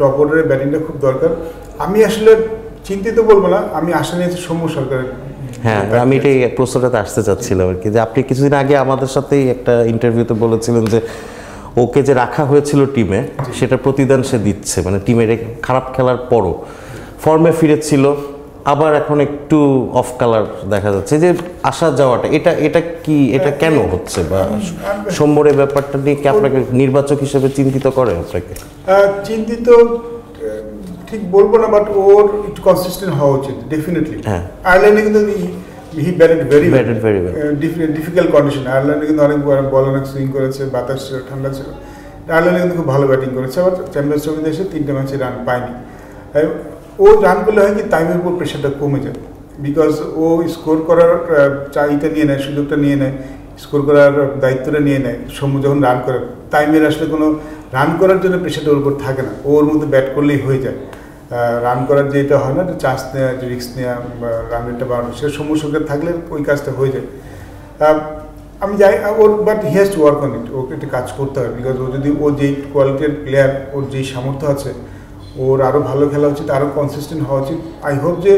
Top অর্ডারের ব্যাটিংটা খুব দরকার। আমি আসলে চিন্তিত বলব না আমি আশা নিয়েছি সৌম্য সরকারের হ্যাঁ আমি এটাই প্রশ্নটাতে আসতে চাচ্ছিলাম আর কি যে আপনি কিছুদিন আগে আমাদের সাথেই একটা ইন্টারভিউতে বলেছিলেন যে ওকে যে রাখা হয়েছিল টিমে সেটা প্রতিদান সে দিচ্ছে মানে টিমের খারাপ খেলার পরও। ফর্মে ফিরেছিল আবার এখন একটু অফ কালার দেখা যাচ্ছে যে আসা যাওয়াটা এটা এটা কি এটা কেন হচ্ছে বা সম্বরের ব্যাপারটা নিয়ে কি আপনাকে নির্বাচক হিসেবে চিন্তিত করে আপনাকে? চিন্তিত ঠিক বলব না বাট ওর একটু কনসিস্টেন্ট হওয়া উচিত ডেফিনেটলি হ্যাঁ। আয়ারল্যান্ডে কিন্তু he batted very very well. Difficult condition আয়ারল্যান্ডে কিন্তু অনেক বল অনেক সুইং করেছে বাতাস ছিল ঠান্ডা ছিল। আয়ারল্যান্ডে কিন্তু খুব ভালো ব্যাটিং করেছে আবার চ্যাম্পিয়ন্স ট্রফিতে এসে তিনটে ম্যাচে রান পায়নি। ও রান করলে হয় কি টাইমের উপর প্রেশারটা কমে যায়। বিকজ ও স্কোর করার চাহিদা নিয়ে নেয়, সুযোগটা নিয়ে নেয় স্কোর করার দায়িত্বটা নিয়ে নেয়, সমু যখন রান করে টাইমের আসলে কোনো রান করার জন্য প্রেশারটা ওর উপর থাকে না। ওর মধ্যে ব্যাট করলেই হয়ে যায়। রান করার যেটা হয় না চান্স নেওয়া যে রিক্স নেওয়া রান রেটটা বাড়ানো, সেটা সমস্যা থাকলে ওই কাজটা হয়ে যায়। আমি যাই ওর but he has to work on it okay একটা কাজ করতে হবে। বিকজ ও যদি, ও যেই কোয়ালিটির প্লেয়ার ওর যেই সামর্থ্য আছে ওর আরও ভালো খেলা উচিত আরও কনসিস্টেন্ট হওয়া উচিত। আই হোপ যে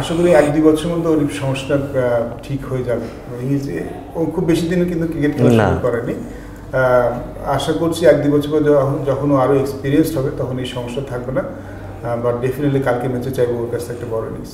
আশা করি এক দুই বছরের মধ্যে ওর সমস্যাটা ঠিক হয়ে যাবে। যে ও খুব বেশি দিন কিন্তু ক্রিকেট খেলা। শুরু করেনি। আশা করছি এক দুই বছর পর যখন যখন ও আরও এক্সপিরিয়েন্সড হবে তখন এই সমস্যা থাকবে না। বাট ডেফিনেটলি কালকে ম্যাচে চাইব ওর কাছ থেকে একটা বড় ইনিংস